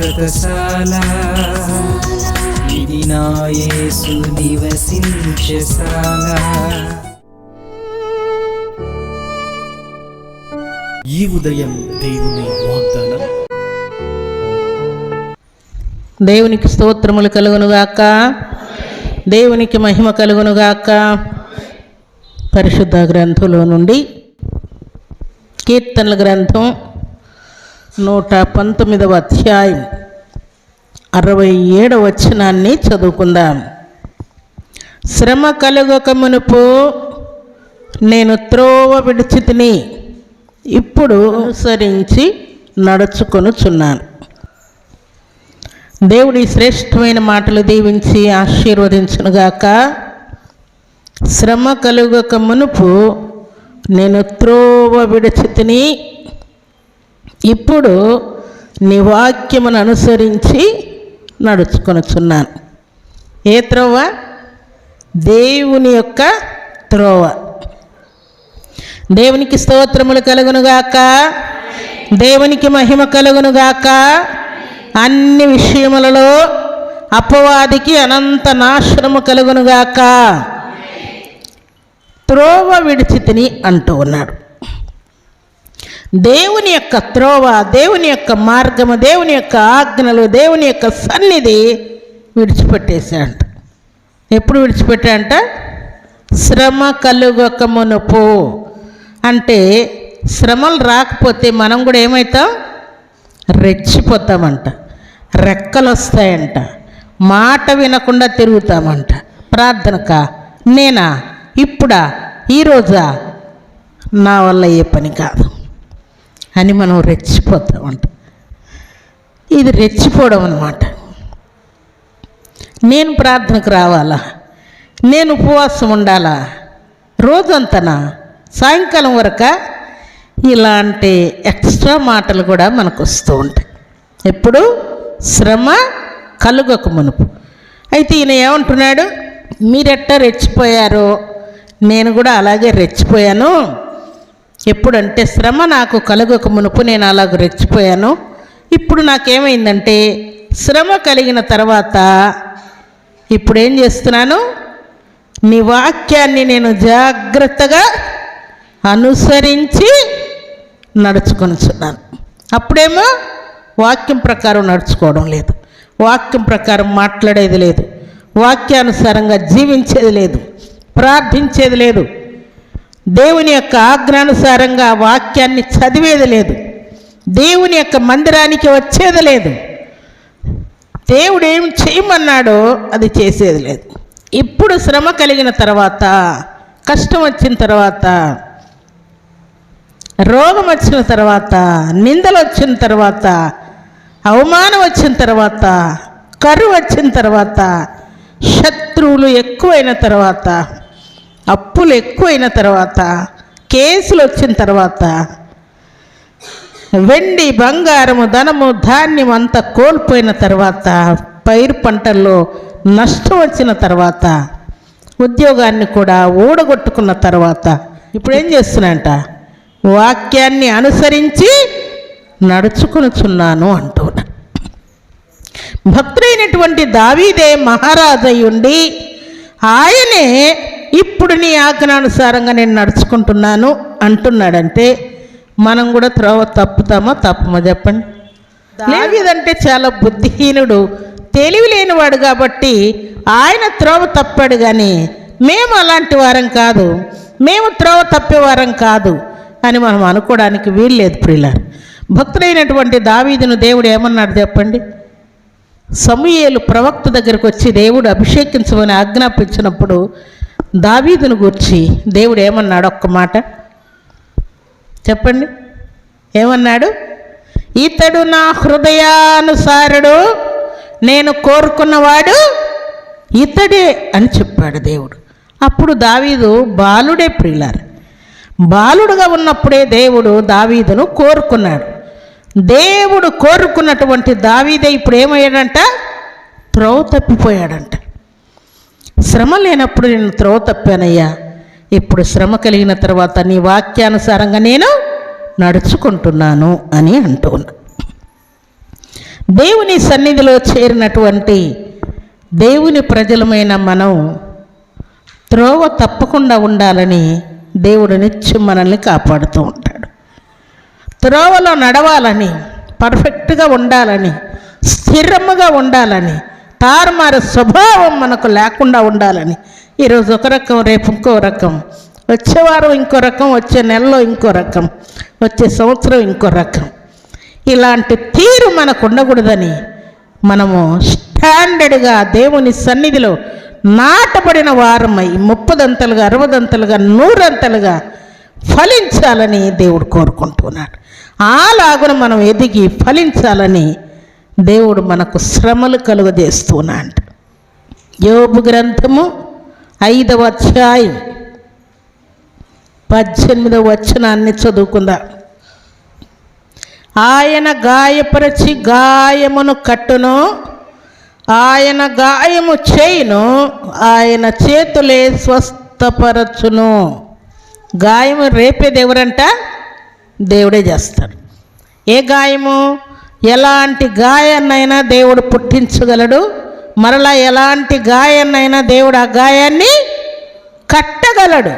శాశ్వతశాల ఇది నా యేసు నివసించశాల ఈ ఉదయం దేవుని వాగ్దానం. దేవునికి స్తోత్రములు కలుగునుగాక. దేవునికి మహిమ కలుగునుగాక. పరిశుద్ధ గ్రంథంలో నుండి కీర్తనల గ్రంథం నూట పంతొమ్మిదవ అధ్యాయం అరవై ఏడవ వచనాన్ని చదువుకుందాం. శ్రమ కలుగక మునుపు నేను త్రోవ విడిచితిని ఇప్పుడు అనుసరించి నడుచుకొనుచున్నాను. దేవుడి శ్రేష్టమైన మాటలు దీవించి ఆశీర్వదించునుగాక. శ్రమ కలుగక మునుపు నేను త్రోవ విడిచితిని ఇప్పుడు నీ వాక్యమును అనుసరించి నడుచుకొనుచున్నాను. ఏ త్రోవ? దేవుని యొక్క త్రోవ. దేవునికి స్తోత్రములు కలుగునుగాక దేవునికి మహిమ కలుగునుగాక అన్ని విషయములలో అపవాదికి అనంత నాశనము కలుగునుగాక త్రోవ విడిచితిని అంటూ ఉన్నాడు. దేవుని యొక్క త్రోవ దేవుని యొక్క మార్గము దేవుని యొక్క ఆజ్ఞలు దేవుని యొక్క సన్నిధి విడిచిపెట్టేశాడంట. ఎప్పుడు విడిచిపెట్టాడంట? శ్రమ కలుగొక మునుపు అంటే శ్రమలు రాకపోతే మనం కూడా ఏమవుతాం రెచ్చిపోతామంట. రెక్కలు వస్తాయంట మాట వినకుండా తిరుగుతామంట. ప్రార్థనక నేనా? ఇప్పుడా? ఈరోజా? నా వల్ల ఏ పని కాదు. అని మనం రెచ్చిపోతామంట. ఇది రెచ్చిపోవడం అనమాట నేను ప్రార్థనకు రావాలా? నేను ఉపవాసం ఉండాలా? రోజంతనా? సాయంకాలం వరక? ఇలాంటి ఎక్స్ట్రా మాటలు కూడా మనకు వస్తూ ఉంటాయి. ఎప్పుడు? శ్రమ కలుగక మునుపు. అయితే ఈయన ఏమంటున్నాడు? మీరెట్టా రెచ్చిపోయారో? నేను కూడా అలాగే రెచ్చిపోయాను. ఎప్పుడంటే శ్రమ నాకు కలగక మునుపు నేను అలాగ రెచ్చిపోయాను. ఇప్పుడు నాకేమైందంటే శ్రమ కలిగిన తర్వాత ఇప్పుడు ఏం చేస్తున్నాను? నీ వాక్యాన్ని నేను జాగ్రత్తగా అనుసరించి నడుచుకొనిచున్నాను. అప్పుడేమో వాక్యం ప్రకారం నడుచుకోవడం లేదు. వాక్యం ప్రకారం మాట్లాడేది లేదు. వాక్యానుసారంగా జీవించేది లేదు. ప్రార్థించేది లేదు. దేవుని యొక్క ఆజ్ఞానుసారంగా వాక్యాన్ని చదివేది లేదు. దేవుని యొక్క మందిరానికి వచ్చేది లేదు. దేవుడు ఏం చేయమన్నాడో అది చేసేది లేదు. ఇప్పుడు శ్రమ కలిగిన తర్వాత కష్టం వచ్చిన తర్వాత రోగం వచ్చిన తర్వాత నిందలు వచ్చిన తర్వాత అవమానం వచ్చిన తర్వాత కరువు వచ్చిన తర్వాత శత్రువులు ఎక్కువైన తర్వాత అప్పులు ఎక్కువైన తర్వాత కేసులు వచ్చిన తర్వాత వెండి బంగారము ధనము ధాన్యం అంతా కోల్పోయిన తర్వాత పైరు పంటల్లో నష్టం వచ్చిన తర్వాత ఉద్యోగాన్ని కూడా ఊడగొట్టుకున్న తర్వాత ఇప్పుడు ఏం చేస్తున్నాంట వాక్యాన్ని అనుసరించి నడుచుకునిచున్నాను అంటున్నా భక్తుడైనటువంటి దావీదే మహారాజయ్యుండి ఉండి ఆయనే ఇప్పుడు నీ ఆజ్ఞానుసారంగా నేను నడుచుకుంటున్నాను అంటున్నాడంటే మనం కూడా త్రోవ తప్పుతామా? తప్పమా? చెప్పండి. దావీదంటే చాలా బుద్ధిహీనుడు తెలివి లేనివాడు కాబట్టి ఆయన త్రోవ తప్పాడు కానీ మేము అలాంటి వారం కాదు. మేము త్రోవ తప్పేవారం కాదు అని మనం అనుకోవడానికి వీల్లేదు ప్రియులారు. భక్తుడైనటువంటి దావీదును దేవుడు ఏమన్నాడు చెప్పండి? సమూయేలు ప్రవక్త దగ్గరకు వచ్చి దేవుడు అభిషేకించమని ఆజ్ఞాపించినప్పుడు దావీదును గూర్చి దేవుడు ఏమన్నాడు? ఒక్క మాట. చెప్పండి. ఏమన్నాడు? ఇతడు నా హృదయానుసారుడు నేను కోరుకున్నవాడు ఇతడే అని చెప్పాడు దేవుడు. అప్పుడు దావీదు బాలుడే ప్రియులారు. బాలుడుగా ఉన్నప్పుడే దేవుడు దావీదును కోరుకున్నాడు. దేవుడు కోరుకున్నటువంటి దావీదే ఇప్పుడు ఏమయ్యాడంట? త్రోవ తప్పిపోయాడంట. శ్రమ లేనప్పుడు నేను త్రోవ తప్పానయ్యా. ఇప్పుడు శ్రమ కలిగిన తర్వాత నీ వాక్యానుసారంగా నేను నడుచుకుంటున్నాను అని అంటూ దేవుని సన్నిధిలో చేరినటువంటి దేవుని ప్రజలమైన మనం త్రోవ తప్పకుండా ఉండాలని దేవుడు నిత్యం మనల్ని కాపాడుతూ ఉంటాడు. త్రోవలో నడవాలని పర్ఫెక్ట్గా ఉండాలని స్థిరముగా ఉండాలని తారుమారు స్వభావం మనకు లేకుండా ఉండాలని. ఈరోజు ఒక రకం రేపు ఇంకో రకం. వచ్చే వారం ఇంకో రకం వచ్చే నెలలో ఇంకో రకం. వచ్చే సంవత్సరం ఇంకో రకం. ఇలాంటి తీరు మనకు ఉండకూడదని మనము స్టాండర్డ్గా దేవుని సన్నిధిలో నాటబడిన వారమై ముప్పదంతలుగా అరవదంతలుగా నూరంతలుగా ఫలించాలని దేవుడు కోరుకుంటున్నాడు. అలాగున మనం ఎదిగి ఫలించాలని దేవుడు మనకు శ్రమలు కలుగజేస్తున్నాడు. యోబు గ్రంథము ఐదవ అధ్యాయం పద్దెనిమిదవ వచనాన్ని చదువుకుందాం. ఆయన గాయపరచి గాయమును కట్టును ఆయన గాయము చేయును ఆయన చేతులే స్వస్థపరచును. గాయము రేపేది ఎవరంట? దేవుడే చేస్తాడు. ఏ గాయము? ఎలాంటి గాయాన్నైనా దేవుడు పుట్టించగలడు. మరలా ఎలాంటి గాయాన్నైనా దేవుడు ఆ గాయాన్ని కట్టగలడు.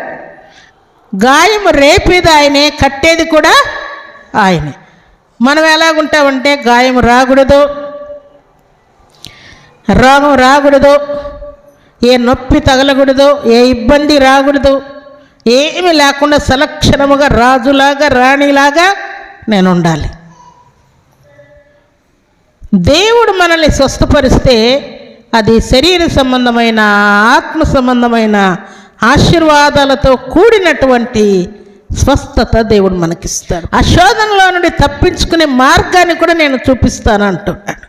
గాయం రేపేది ఆయనే కట్టేది కూడా ఆయనే. మనం ఎలాగుంటామంటే గాయం రాకూడదు. రోగం రాకూడదు. ఏ నొప్పి తగలకూడదు ఏ ఇబ్బంది రాకూడదు. ఏమి లేకుండా సలక్షణముగా రాజులాగా రాణిలాగా నేను ఉండాలి. దేవుడు మనల్ని స్వస్థపరిస్తే అది శరీర సంబంధమైన ఆత్మ సంబంధమైన ఆశీర్వాదాలతో కూడినటువంటి స్వస్థత దేవుడు మనకిస్తాడు. ఆ శోధనలో నుండి తప్పించుకునే మార్గాన్ని కూడా నేను చూపిస్తాను అంటున్నాడు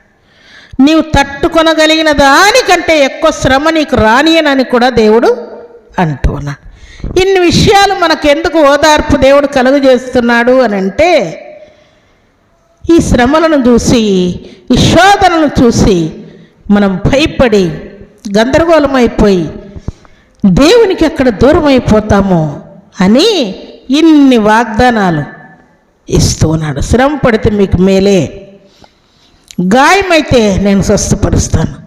నీవు తట్టుకొనగలిగిన దానికంటే ఎక్కువ శ్రమ నీకు రానియనని కూడా దేవుడు అంటున్నాడు. ఇన్ని విషయాలు మనకెందుకు ఓదార్పు దేవుడు కలుగజేస్తున్నాడు అని అంటే ఈ శ్రమలను చూసి ఈ శోధనలను చూసి మనం భయపడి గందరగోళమైపోయి దేవునికి ఎక్కడ దూరం అయిపోతామో అని ఇన్ని వాగ్దానాలు ఇస్తూ ఉన్నాడు. శ్రమ పడితే మీకు మేలే. గాయమైతే నేను స్వస్థపరుస్తాను.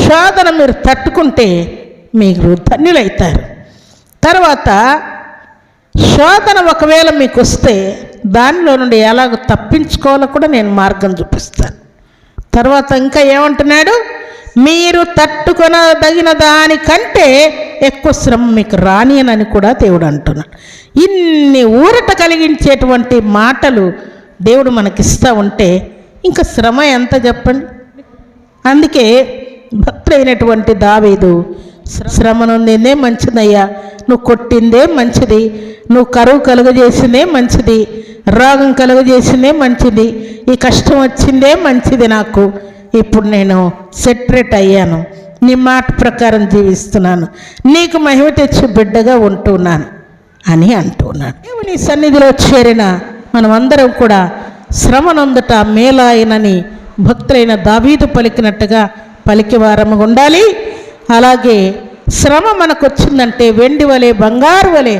శోధన మీరు తట్టుకుంటే మీరు ధన్యులవుతారు తర్వాత శోధన ఒకవేళ మీకు వస్తే దానిలో నుండి ఎలాగ తప్పించుకోవాలో కూడా నేను మార్గం చూపిస్తాను. తర్వాత ఇంకా ఏమంటున్నాడు? మీరు తట్టుకొనదగిన దానికంటే ఎక్కువ శ్రమ మీకు రానియనని కూడా దేవుడు అంటున్నాడు. ఇన్ని ఊరట కలిగించేటువంటి మాటలు దేవుడు మనకిస్తూ ఉంటే ఇంకా శ్రమ ఎంత చెప్పండి? అందుకే భక్తులైనటువంటి దావేదు శ్రమ. నొందిందే మంచిదయ్యా. నువ్వు కొట్టిందే మంచిది. నువ్వు కరువు కలుగజేసిందే మంచిది. రోగం కలుగజేసిందే మంచిది. ఈ కష్టం వచ్చిందే మంచిది నాకు. ఇప్పుడు నేను సెటరేట్ అయ్యాను. నీ మాట ప్రకారం జీవిస్తున్నాను. నీకు మహిమ తెచ్చి బిడ్డగా ఉంటున్నాను అని అంటున్నాడు. దేవుని సన్నిధిలో చేరిన మనమందరం కూడా శ్రమనందుట మేలాయనని భక్తులైన దావీదు పలికినట్టుగా పలికివారము ఉండాలి. అలాగే శ్రమ మనకు వచ్చిందంటే వెండి వలె బంగారు వలె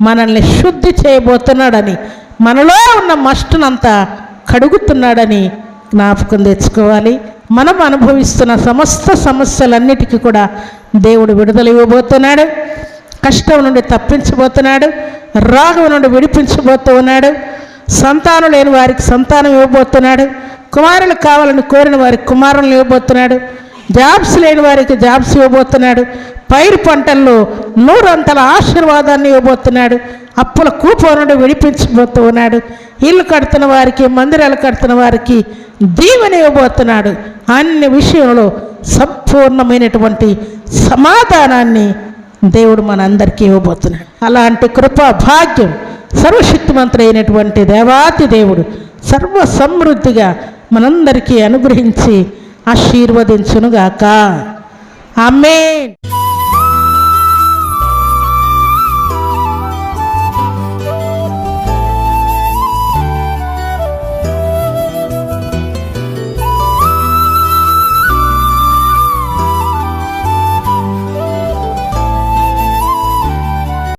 మనల్ని శుద్ధి చేయబోతున్నాడని మనలో ఉన్న మస్టునంతా కడుగుతున్నాడని జ్ఞాపకం తెచ్చుకోవాలి. మనం అనుభవిస్తున్న సమస్త సమస్యలన్నిటికీ కూడా దేవుడు విడుదల ఇవ్వబోతున్నాడు. కష్టం నుండి తప్పించబోతున్నాడు. రాగం నుండి విడిపించబోతూ ఉన్నాడు సంతానం లేని వారికి సంతానం ఇవ్వబోతున్నాడు. కుమారులు కావాలని కోరిన వారికి కుమారులను ఇవ్వబోతున్నాడు. జాబ్స్ లేని వారికి జాబ్స్ ఇవ్వబోతున్నాడు. పైరు పంటల్లో నూరంతల ఆశీర్వాదాన్ని ఇవ్వబోతున్నాడు. అప్పుల కూపం నుండి విడిపించబోతూ ఉన్నాడు ఇల్లు కడుతున్న వారికి మందిరాలు కడుతున్న వారికి దీవెన ఇవ్వబోతున్నాడు. అన్ని విషయంలో సంపూర్ణమైనటువంటి సమాధానాన్ని దేవుడు మనందరికీ ఇవ్వబోతున్నాడు. అలాంటి కృపా భాగ్యం సర్వశక్తిమంతుడు అయినటువంటి దేవాతి దేవుడు సర్వ సమృద్ధిగా మనందరికీ అనుగ్రహించి ఆశీర్వదించునుగాక. ఆమె